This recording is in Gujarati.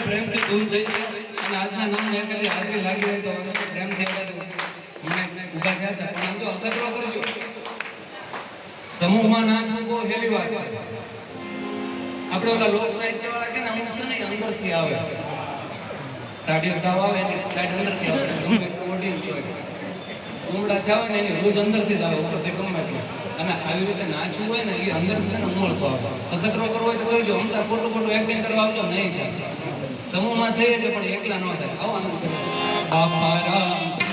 પ્રેમથી દૂર થઈ ગયા અને આજના નામ એકલી હાજરી લાગી હોય તો અમે તો પ્રેમથી એકલા મને ઊભા થયા હતા પણ અને આવી રીતે નાચવું હોય ને, એ અંદરથી ને કરવો તો કરજો અમતા ખોટું ખોટું એક્ટિંગ કરવા આવજો, નહીં થાય. સમૂહમાં થઈએ પણ એકલા ન થાય. આવો આનંદ બાપા રામ